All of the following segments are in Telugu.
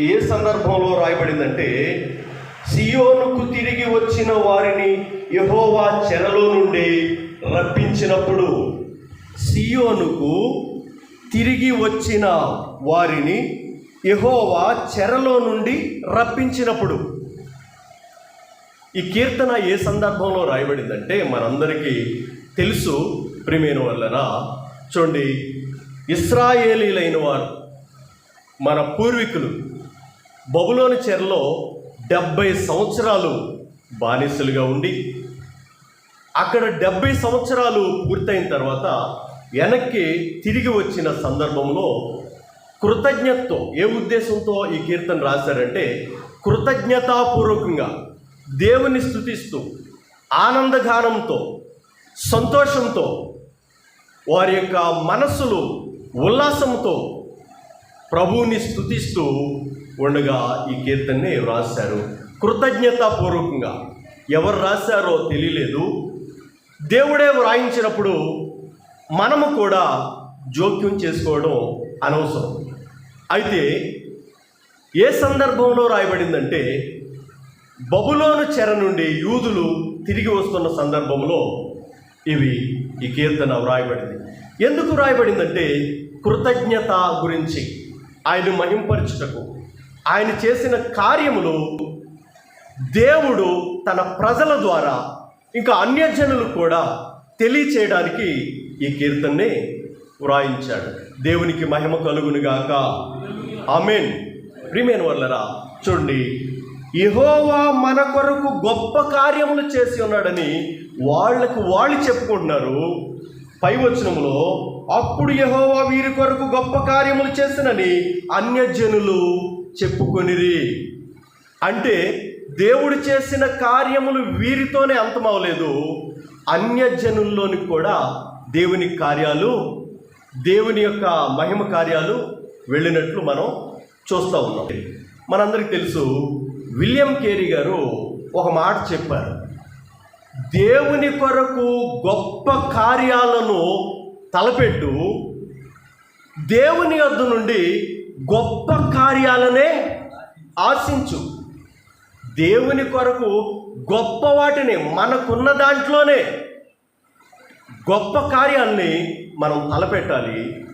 ఏ సందర్భంలో రాయబడిందంటే సియోనుకు తిరిగి వచ్చిన వారిని యహోవా చెరలో నుండి రప్పించినప్పుడు సియోనుకు తిరిగి వచ్చిన వారిని యహోవా చెరలో నుండి రప్పించినప్పుడు. ఈ కీర్తన ఏ సందర్భంలో రాయబడిందంటే మనందరికీ తెలుసు ప్రిమేను వల్లన చూడండి ఇస్రాయేలీలైన వారు మన పూర్వీకులు బబులోని చెరలో డెబ్బై సంవత్సరాలు బానిసలుగా ఉండి అక్కడ డెబ్బై సంవత్సరాలు పూర్తయిన తర్వాత వెనక్కి తిరిగి వచ్చిన సందర్భంలో కృతజ్ఞతతో ఏ ఉద్దేశంతో ఈ కీర్తన రాశారంటే కృతజ్ఞతాపూర్వకంగా దేవుని స్థుతిస్తూ ఆనందగానంతో సంతోషంతో వారి యొక్క మనస్సులు ఉల్లాసంతో ప్రభువుని స్థుతిస్తూ ఉండగా ఈ కీర్తనని రాశారు? కృతజ్ఞతాపూర్వకంగా. ఎవరు రాశారో తెలియలేదు. దేవుడే వ్రాయించినప్పుడు మనము కూడా జోక్యం చేసుకోవడం అనవసరం. అయితే ఏ సందర్భంలో రాయబడిందంటే బబులోను చెర నుండి యూదులు తిరిగి వస్తున్న సందర్భంలో ఇవి ఈ కీర్తన వ్రాయబడింది ఎందుకు వ్రాయబడిందంటే కృతజ్ఞత గురించి ఆయన మహింపరచుటకు. ఆయన చేసిన కార్యములు దేవుడు తన ప్రజల ద్వారా ఇంకా అన్యజనులు కూడా తెలియచేయడానికి ఈ కీర్తనని వ్రాయించాడు. దేవునికి మహిమ కలుగునుగాక ఆమెన్. ప్రిమేన్ వల్లరా చూడండి. యెహోవా మన కొరకు గొప్ప కార్యములు చేసి ఉన్నాడని వాళ్ళకు వాళ్ళు చెప్పుకుంటున్నారు. పై వచనంలో అప్పుడు యహోవా వీరి కొరకు గొప్ప కార్యములు చేసినని అన్యజనులు చెప్పుకొనిరి. అంటే దేవుడు చేసిన కార్యములు వీరితోనే అంతమవలేదు అన్యజనుల్లోని కూడా దేవుని కార్యాలు దేవుని యొక్క మహిమ కార్యాలు వెళ్ళినట్లు మనం చూస్తూ ఉన్నాం. మనందరికీ తెలుసు విలియం కేరీ గారు ఒక మాట చెప్పారు. దేవుని కొరకు గొప్ప కార్యాలను తలపెట్టు. దేవుని యొద్ద నుండి గొప్ప కార్యాలనే ఆశించు. దేవుని కొరకు గొప్ప వాటిని మనకున్న దాంట్లోనే గొప్ప కార్యాల్ని మనం తలపెట్టాలి.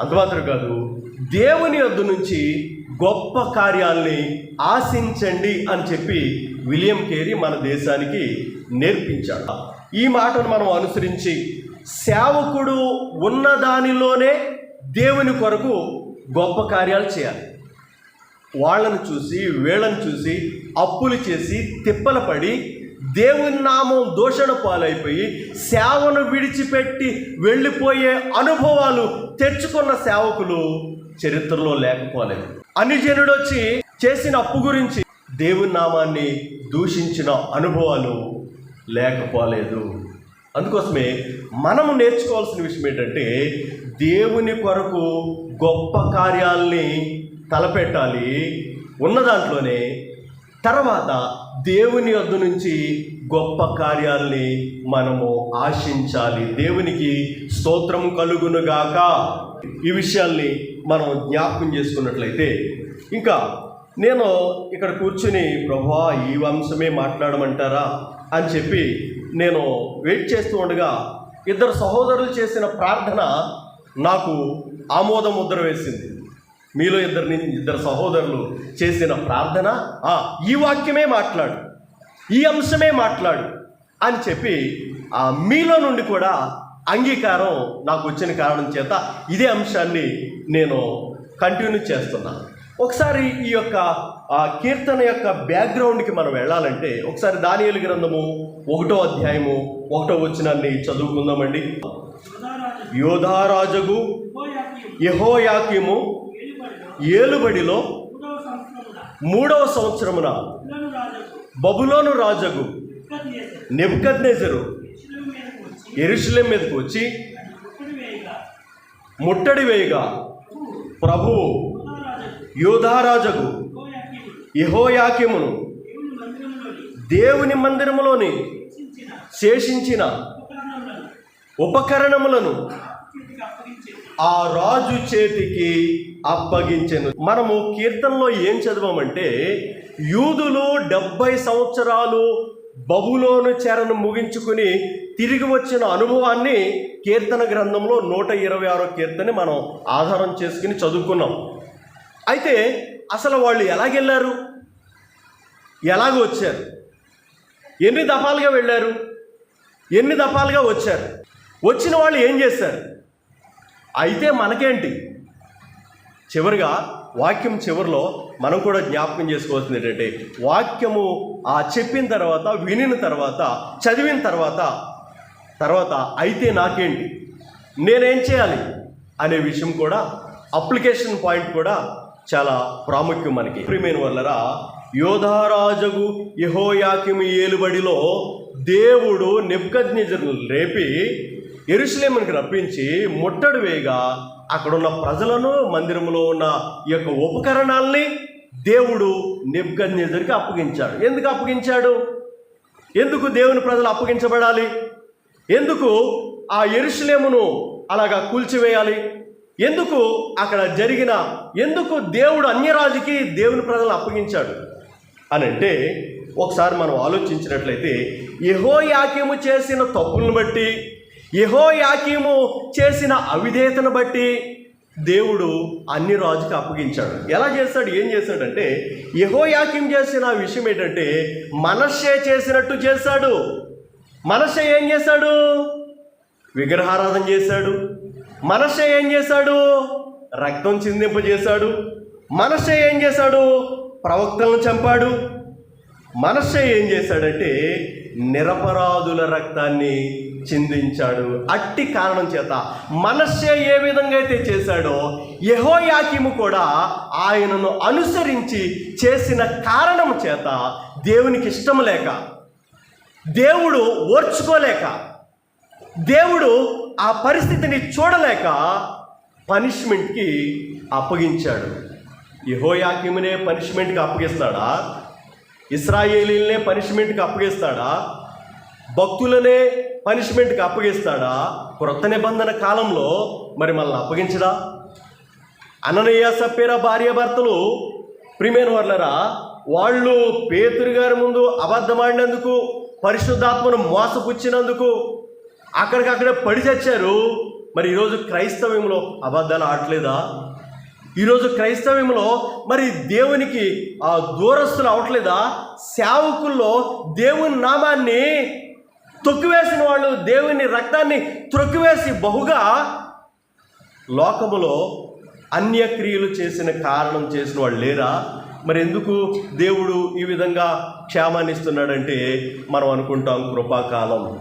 అంతమాత్రం కాదు దేవుని వద్దు నుంచి గొప్ప కార్యాల్ని ఆశించండి అని చెప్పి విలియం కేరీ మన దేశానికి నేర్పించాడు. ఈ మాటను మనం అనుసరించి సేవకుడు ఉన్న దానిలోనే దేవుని కొరకు గొప్ప కార్యాలు చేయాలి. వాళ్ళను చూసి వీళ్ళను చూసి అప్పులు చేసి తిప్పల పడి దేవుని నామం దూషణ పాలైపోయి సేవను విడిచిపెట్టి వెళ్ళిపోయే అనుభవాలు తెచ్చుకున్న సేవకులు చరిత్రలో లేకపోలేదు. అనుజనుడు వచ్చి చేసిన అప్పు గురించి దేవుని నామాన్ని దూషించిన అనుభవాలు లేకపోలేదు. అందుకోసమే మనము నేర్చుకోవాల్సిన విషయం ఏంటంటే దేవుని కొరకు గొప్ప కార్యాల్ని తలపెట్టాలి. ఉన్న దాంట్లోనే తర్వాత దేవుని వద్ద నుంచి గొప్ప కార్యాల్ని మనము ఆశించాలి. దేవునికి స్తోత్రం కలుగునుగాక ఈ విషయాల్ని మనం జ్ఞాపకం చేసుకున్నట్లయితే ఇంకా నేను ఇక్కడ కూర్చుని ప్రభా ఈ వంశమే మాట్లాడమంటారా అని చెప్పి నేను వెయిట్ చేస్తూ ఉండగా ఇద్దరు సహోదరులు చేసిన ప్రార్థన నాకు ఆమోద ముద్ర వేసింది. మీలో ఇద్దరిని ఇద్దరు సహోదరులు చేసిన ప్రార్థన ఈ వాక్యమే మాట్లాడు ఈ అంశమే మాట్లాడు అని చెప్పి ఆ మీలో నుండి కూడా అంగీకారం నాకు వచ్చిన కారణం చేత ఇదే అంశాన్ని నేను కంటిన్యూ చేస్తున్నాను ఒకసారి ఈ యొక్క ఆ కీర్తన యొక్క బ్యాక్గ్రౌండ్కి మనం వెళ్ళాలంటే ఒకసారి దానియేలు గ్రంథము ఒకటో అధ్యాయము ఒకటో వచ్చినాన్ని చదువుకుందామండి. యోధారాజగు యహోయాకిము ఏలుబడిలో మూడవ సంవత్సరమున బబులోను రాజగు నెబ్కద్నేజరు ఎరుషులేం మీదకు వచ్చి ముట్టడి వేయగా ప్రభువు యోధారాజగు యహోయాకిమును దేవుని మందిరములోని శేషించిన ఉపకరణములను ఆ రాజు చేతికి అప్పగించెను. మనము కీర్తనలో ఏం చదివామంటే యూదులు డెబ్బై సంవత్సరాలు బబులోను చేరను ముగించుకుని తిరిగి వచ్చిన అనుభవాన్ని కీర్తన గ్రంథంలో నూట ఇరవై ఆరో కీర్తని మనం ఆధారం చేసుకుని చదువుకున్నాం. అయితే అసలు వాళ్ళు ఎలాగెళ్ళారు? ఎలాగ వచ్చారు? ఎన్ని దఫాలుగా వెళ్ళారు? ఎన్ని దఫాలుగా వచ్చారు? వచ్చిన వాళ్ళు ఏం చేశారు అయితే మనకేంటి? చివరిగా వాక్యం చివరిలో మనం కూడా జ్ఞాపకం చేసుకోవాల్సింది ఏంటంటే వాక్యము ఆ చెప్పిన తర్వాత వినిన తర్వాత చదివిన తర్వాత తర్వాత అయితే నాకేంటి? నేనేం చేయాలి? అనే విషయం కూడా అప్లికేషన్ పాయింట్ కూడా చాలా ప్రాముఖ్యం మనకి. ప్రియమైన వల్లరా యోధారాజగు యహోయాకిమి ఏలుబడిలో దేవుడు నిబ్గజ్ఞజను రేపి ఎరుసలేమునికి రప్పించి ముట్టడి వేయగా అక్కడున్న ప్రజలను మందిరంలో ఉన్న ఈ యొక్క ఉపకరణాల్ని దేవుడు నెబ్కద్నిజర్కి అప్పగించాడు. ఎందుకు అప్పగించాడు? ఎందుకు దేవుని ప్రజలు అప్పగించబడాలి? ఎందుకు ఆ ఎరుసలేమును అలాగా కూల్చివేయాలి? ఎందుకు అక్కడ జరిగిన ఎందుకు దేవుడు అన్యరాజుకి దేవుని ప్రజలను అప్పగించాడు అని అంటే ఒకసారి మనం ఆలోచించినట్లయితే యహోయాక్యము చేసిన తప్పులను బట్టి యహో యాకీము చేసిన అవిధేయతను బట్టి దేవుడు అన్ని రాజుకి అప్పగించాడు. ఎలా చేస్తాడు? ఏం చేశాడంటే యహో చేసిన విషయం ఏంటంటే మనషే చేసినట్టు చేశాడు మనషే ఏం చేశాడు విగ్రహారాధన చేశాడు మనషే ఏం చేశాడు రక్తం చిందింపజేశాడు మనషే ఏం చేశాడు ప్రవక్తలను చంపాడు. మనషే ఏం చేశాడంటే నిరపరాధుల రక్తాన్ని చిందించాడు. అట్టి కారణం చేత మనస్సే ఏ విధంగా అయితే చేశాడో యహోయాకిము కూడా ఆయనను అనుసరించి చేసిన కారణం చేత దేవునికి ఇష్టం లేక దేవుడు ఓర్చుకోలేక దేవుడు ఆ పరిస్థితిని చూడలేక పనిష్మెంట్కి అప్పగించాడు. యహోయాకిమునే పనిష్మెంట్కి అప్పగిస్తాడా? ఇస్రాయేలీలనే పనిష్మెంట్కి అప్పగిస్తాడా? భక్తులనే పనిష్మెంట్కి అప్పగిస్తాడా? క్రొత్త నిబంధన కాలంలో మరి మనల్ని అప్పగించడా? అననయ్య సప్పేర భార్యాభర్తలు ప్రిమేన్ వర్లరా వాళ్ళు పేతురు గారి ముందు అబద్ధమాడినందుకు పరిశుద్ధాత్మను మోసపుచ్చినందుకు అక్కడికక్కడే పడి చచ్చారు. మరి ఈరోజు క్రైస్తవ్యంలో అబద్ధాలు ఆడలేదా ఈరోజు క్రైస్తవ్యంలో మరి దేవునికి ఆ దూరస్తులు అవట్లేదా? సేవకుల్లో దేవుని నామాన్ని తొక్కివేసిన వాళ్ళు దేవుని రక్తాన్ని త్రొక్కివేసి బహుగా లోకములో అన్యక్రియలు చేసిన కారణం చేసిన వాళ్ళు లేరా? మరి ఎందుకు దేవుడు ఈ విధంగా క్షేమాన్ని ఇస్తున్నాడంటే మనం అనుకుంటాం కృపాకాలం.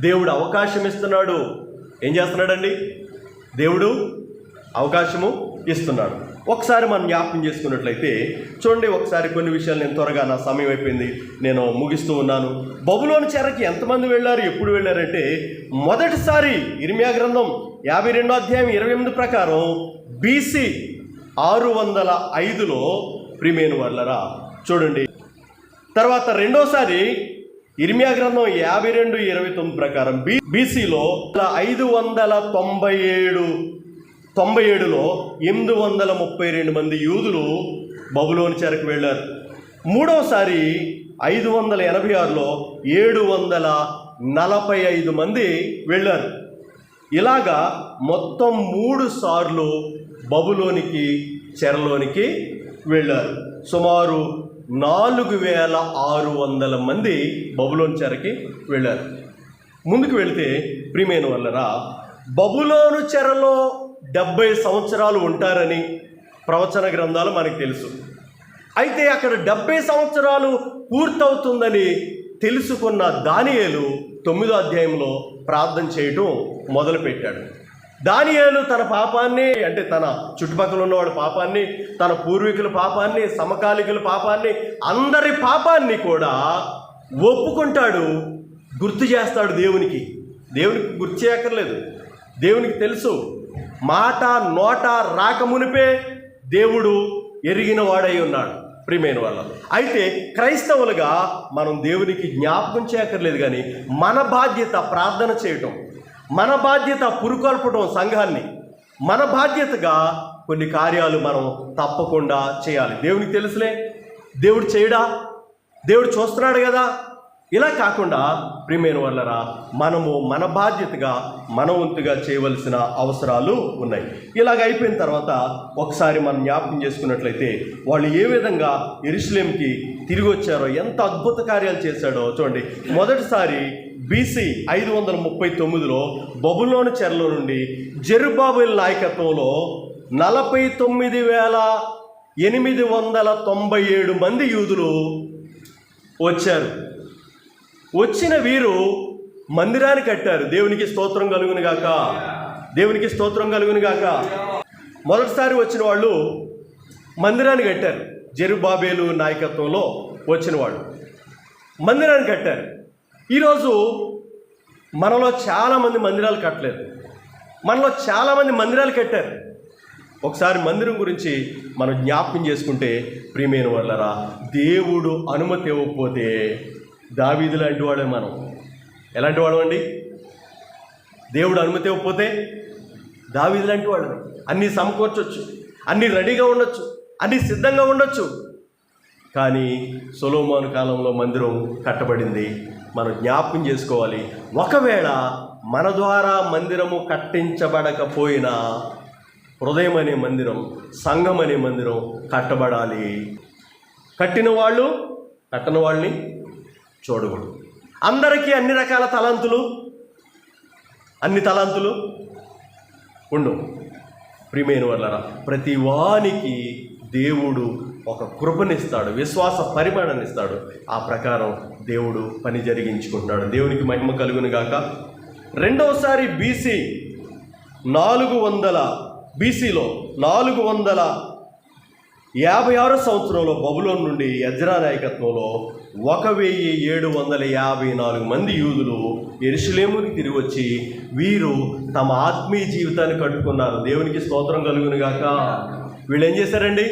దేవుడు అవకాశం ఇస్తున్నాడు. ఏం చేస్తున్నాడండి? దేవుడు అవకాశము ఇస్తున్నాడు. ఒకసారి మనం జ్ఞాపకం చేసుకున్నట్లయితే చూడండి ఒకసారి కొన్ని విషయాలు నేను త్వరగా నా సమయం అయిపోయింది. నేను ముగిస్తూ ఉన్నాను. బబులోని చెరకి ఎంతమంది వెళ్ళారు ఎప్పుడు వెళ్ళారంటే మొదటిసారి ఇర్మియా గ్రంథం యాభై రెండో అధ్యాయం ఇరవై ఎనిమిది ప్రకారం బీసీ ఆరు వందల ఐదులో ప్రిమేన్ వర్లరా? చూడండి. తర్వాత రెండోసారి ఇర్మియా గ్రంథం యాభై రెండు ఇరవై తొమ్మిది ప్రకారం బీ బీసీలో ఐదు వందల తొంభై ఏడు తొంభై ఏడులో ఎనిమిది వందల ముప్పై రెండు మంది యూదులు బబులోని చెరకు వెళ్ళారు. మూడవసారి ఐదు వందల ఎనభై ఆరులో ఏడు వందల నలభై ఐదు మంది వెళ్ళారు. ఇలాగా మొత్తం మూడు సార్లు బబులోనికి చెరలోనికి వెళ్ళారు. సుమారు నాలుగు వేల ఆరు వందల మంది బబులోని చెరకి వెళ్ళారు. ముందుకు వెళితే ప్రిమేను వల్లరా బబులోను చెరలో డెబ్బై సంవత్సరాలు ఉంటారని ప్రవచన గ్రంథాలు మనకు తెలుసు. అయితే అక్కడ డెబ్బై సంవత్సరాలు పూర్తవుతుందని తెలుసుకున్న దానియేలు తొమ్మిదో అధ్యాయంలో ప్రార్థన చేయటం మొదలుపెట్టాడు. దానియేలు తన పాపాన్ని అంటే తన చుట్టుపక్కల ఉన్నవాడి పాపాన్ని తన పూర్వీకుల పాపాన్ని సమకాలికుల పాపాన్ని అందరి పాపాన్ని కూడా ఒప్పుకుంటాడు గుర్తు చేస్తాడు దేవునికి. దేవునికి గుర్తు చేయక్కర్లేదు. దేవునికి తెలుసు మాట నోట రాకమునిపే దేవుడు ఎరిగిన వాడై ఉన్నాడు. ప్రియమైన వాళ్ళ అయితే క్రైస్తవులుగా మనం దేవునికి జ్ఞాపకం చేయక్కర్లేదు కానీ మన బాధ్యత ప్రార్థన చేయటం మన బాధ్యత పురుకొల్పటం సంఘాన్ని మన బాధ్యతగా కొన్ని కార్యాలు మనం తప్పకుండా చేయాలి. దేవునికి తెలుసులే దేవుడు చేయడా? దేవుడు చూస్తున్నాడు కదా? ఇలా కాకుండా ప్రియమైన వల్లరా మనము మన బాధ్యతగా మన వంతుగా చేయవలసిన అవసరాలు ఉన్నాయి. ఇలాగ అయిపోయిన తర్వాత ఒకసారి మనం జ్ఞాపకం చేసుకున్నట్లయితే వాళ్ళు ఏ విధంగా ఎరుసలేంకి తిరిగి వచ్చారో ఎంత అద్భుత కార్యాలు చేశాడో చూడండి. మొదటిసారి బీసీ ఐదు వందల ముప్పై తొమ్మిదిలో బబులోని చెరలో నుండి జెరుబాబుల్ నాయకత్వంలో నలభై తొమ్మిది వేల ఎనిమిది వందల తొంభై ఏడు మంది యూదులు వచ్చారు. వచ్చిన వీరు మందిరాన్ని కట్టారు. దేవునికి స్తోత్రం కలుగును గాక. దేవునికి స్తోత్రం కలుగును గాక. మొదటిసారి వచ్చిన వాళ్ళు మందిరాన్ని కట్టారు. జెరుబాబేలు నాయకత్వంలో వచ్చిన వాళ్ళు మందిరాన్ని కట్టారు. ఈరోజు మనలో చాలామంది మందిరాలు కట్టలేదు. మనలో చాలామంది మందిరాలు కట్టారు. ఒకసారి మందిరం గురించి మనం జ్ఞాపకం చేసుకుంటే ప్రియమైన వాళ్ళరా దేవుడు అనుమతి ఇవ్వకపోతే దావీదు లాంటి వాడే మనం. ఎలాంటి వాడు అండి దేవుడు అనుమతి ఇవ్వకపోతే దావీదు లాంటి వాడు. అన్నీ సమకూర్చొచ్చు అన్నీ రెడీగా ఉండొచ్చు అన్నీ సిద్ధంగా ఉండొచ్చు. కానీ సులోమాను కాలంలో మందిరం కట్టబడింది. మనం జ్ఞాపకం చేసుకోవాలి. ఒకవేళ మన ద్వారా మందిరము కట్టించబడకపోయినా హృదయం అనే మందిరం సంఘం అనే మందిరం కట్టబడాలి. కట్టిన వాళ్ళు కట్టని వాళ్ళని చూడకూడదు. అందరికీ అన్ని రకాల తలంతులు అన్ని తలంతులు ఉండవు ప్రిమైన వల్లరా ప్రతి వానికి దేవుడు ఒక కృపనిస్తాడు విశ్వాస పరిమాణాన్ని ఇస్తాడు ఆ ప్రకారం దేవుడు పని జరిగించుకుంటున్నాడు. దేవునికి మహిమ కలుగును గాక. రెండవసారి బీసీ నాలుగు వందల బీసీలో నాలుగు వందల యాభై ఆరో సంవత్సరంలో బబులోన్ నుండి యజ్రా నాయకత్వంలో ఒక వెయ్యి ఏడు వందల యాభై నాలుగు మంది యూదులు ఎరుసలేముకి తిరిగి వచ్చి వీరు తమ ఆత్మీయ జీవితాన్ని కట్టుకున్నారు. దేవునికి స్తోత్రం కలుగునుగాక. వీళ్ళు ఏం చేశారండి?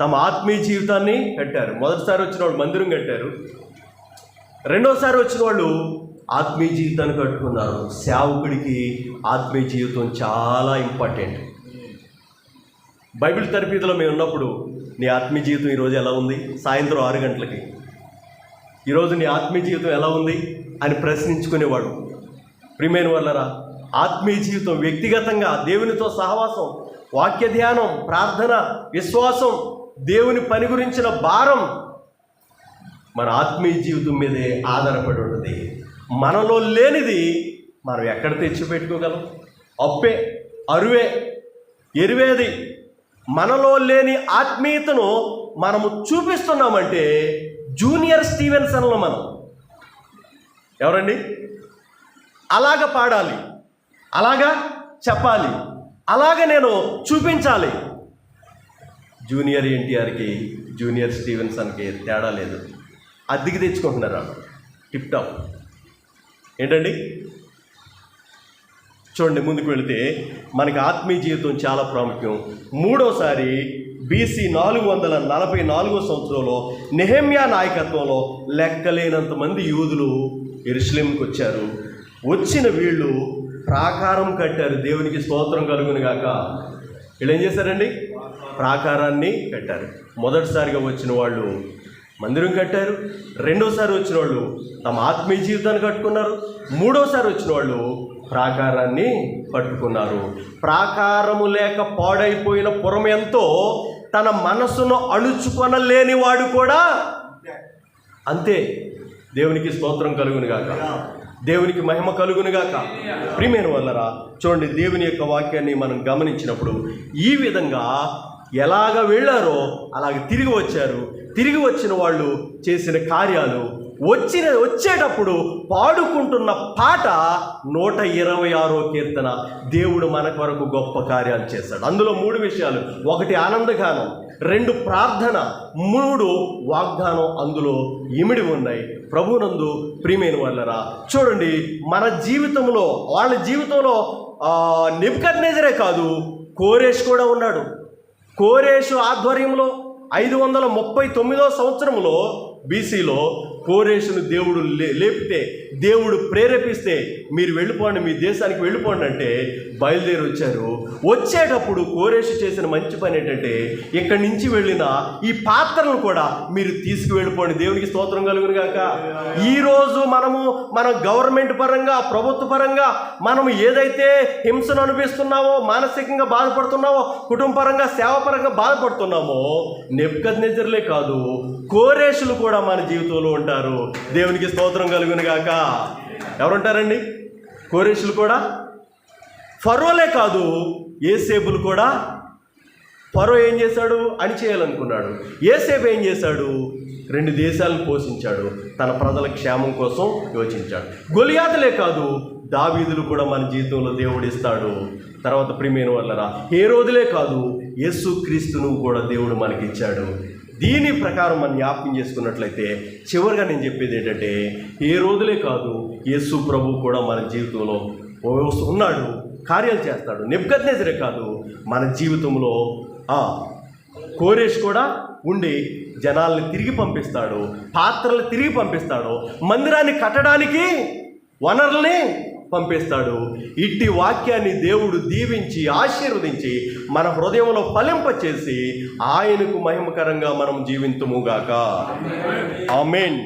తమ ఆత్మీయ జీవితాన్ని కట్టారు. మొదటిసారి వచ్చిన వాళ్ళు మందిరం కట్టారు. రెండోసారి వచ్చిన వాళ్ళు ఆత్మీయ జీవితాన్ని కట్టుకున్నారు. సేవకుడికి ఆత్మీయ జీవితం చాలా ఇంపార్టెంట్. బైబిల్ తరబీదులో మేము ఉన్నప్పుడు నీ ఆత్మీయ జీవితం ఈరోజు ఎలా ఉంది? సాయంత్రం ఆరు గంటలకి. ఈరోజు నీ ఆత్మీయ జీవితం ఎలా ఉంది? అని ప్రశ్నించుకునేవాడు. ప్రియమైన వాళ్ళరా ఆత్మీయ జీవితం వ్యక్తిగతంగా దేవునితో సహవాసం వాక్య ధ్యానం ప్రార్థన విశ్వాసం దేవుని పని గురించిన భారం మన ఆత్మీయ జీవితం మీదే ఆధారపడి ఉంటుంది. మనలో లేనిది మనం ఎక్కడ తెచ్చిపెట్టుకోగలం? అప్పే అరువే ఎరువేది మనలో లేని ఆత్మీయతను మనము చూపిస్తున్నామంటే జూనియర్ స్టీవెన్సన్లో మనం. ఎవరండి? అలాగ పాడాలి. అలాగా చెప్పాలి. అలాగ నేను చూపించాలి. జూనియర్ ఎన్టీఆర్కి జూనియర్ స్టీవెన్సన్కి తేడా లేదు. అద్దెకి తెచ్చుకుంటున్నారు? Tip top. ఏంటండి? చూడండి ముందుకు వెళితే మనకి ఆత్మీయ జీవితం చాలా ప్రాముఖ్యం. మూడోసారి బీసీ నాలుగు వందల నలభై నాలుగో సంవత్సరంలో నెహమ్యా నాయకత్వంలో లెక్కలేనంత మంది యూదులు ఎరుసలేంకి వచ్చారు. వచ్చిన వీళ్ళు ప్రాకారం కట్టారు. దేవునికి స్తోత్రం కలుగును గాక. వీళ్ళు ఏం చేశారండి? ప్రాకారాన్ని కట్టారు. మొదటిసారిగా వచ్చిన వాళ్ళు మందిరం కట్టారు. రెండోసారి వచ్చిన వాళ్ళు తమ ఆత్మీయ జీవితాన్ని కట్టుకున్నారు. మూడోసారి వచ్చిన వాళ్ళు ప్రాకారాన్ని పట్టుకున్నారు. ప్రాకారము లేక పాడైపోయిన పురం ఎంతో తన మనసును అణుచుకొనలేని వాడు కూడా అంతే. దేవునికి స్తోత్రం కలుగును గాక. దేవునికి మహిమ కలుగును గాక. ప్రియమైన వల్లరా చూడండి దేవుని యొక్క వాక్యాన్ని మనం గమనించినప్పుడు ఈ విధంగా ఎలాగ వెళ్ళారో అలాగ తిరిగి వచ్చారు. తిరిగి వచ్చిన వాళ్ళు చేసిన కార్యాలు వచ్చిన వచ్చేటప్పుడు పాడుకుంటున్న పాట నూట ఇరవై ఆరో కీర్తన. దేవుడు మన కొరకు గొప్ప కార్యాలు చేశాడు. అందులో మూడు విషయాలు. ఒకటి ఆనందగానం రెండు ప్రార్థన మూడు వాగ్దానం అందులో ఇమిడి ఉన్నాయి. ప్రభునందు ప్రియమైన వాళ్ళరా చూడండి మన జీవితంలో వాళ్ళ జీవితంలో నిబ్కద్నేజరే కాదు కోరేష్ కూడా ఉన్నాడు. కోరేషు ఆధ్వర్యంలో ఐదు వందల ముప్పై తొమ్మిదో సంవత్సరంలో బీసీలో కోరేషును దేవుడు లే లేపితే దేవుడు ప్రేరేపిస్తే మీరు వెళ్ళిపోండి మీ దేశానికి వెళ్ళిపోండి అంటే బయలుదేరి వచ్చారు. వచ్చేటప్పుడు కోరేషు చేసిన మంచి పని ఏంటంటే ఇక్కడి నుంచి వెళ్ళిన ఈ పాత్రను కూడా మీరు తీసుకువెళ్ళిపోండి. దేవునికి స్తోత్రం కలుగును గాక. ఈరోజు మనము మన గవర్నమెంట్ పరంగా ప్రభుత్వ పరంగా మనము ఏదైతే హింసను అనిపిస్తున్నామో మానసికంగా బాధపడుతున్నామో కుటుంబ పరంగా సేవ పరంగా బాధపడుతున్నామో నెప్పుకద్ నిద్రలే కాదు కోరేషులు కూడా మన జీవితంలో ఉంటారు. దేవునికి స్తోత్రం కలుగును గాక ఎవరుంటారండి? కోరేషులు కూడా? ఫరోలే కాదు ఏసేబులు కూడా. ఫరో ఏం చేశాడు? అని చేయాలనుకున్నాడు ఏసేపు ఏం చేశాడు? రెండు దేశాలను పోషించాడు. తన ప్రజల క్షేమం కోసం యోచించాడు. గొలియాదులే కాదు దావీదులు కూడా మన జీవితంలో దేవుడు ఇస్తాడు తర్వాత ప్రిమేను వల్లరా ఏ రోజులే కాదు యేసు క్రీస్తును కూడా దేవుడు మనకిచ్చాడు. దీని ప్రకారం మనం జ్ఞాపకం చేసుకున్నట్లయితే చివరిగా నేను చెప్పేది ఏంటంటే ఏ రోజులే కాదు యేసు ప్రభు కూడా మన జీవితంలో ఉన్నాడు కార్యాలు చేస్తాడు. నెబ్బగద్నేసరే కాదు మన జీవితంలో కోరేష్ కూడా ఉండి జనాల్ని తిరిగి పంపిస్తాడు పాత్రలు తిరిగి పంపిస్తాడు మందిరాన్ని కట్టడానికి వనరుల్ని పంపిస్తాడు. ఇట్టి వాక్యాన్ని దేవుడు దీవించి ఆశీర్వదించి మన హృదయంలో ఫలింపచేసి ఆయనకు మహిమకరంగా మనం జీవింతుముగాక ఆమెన్.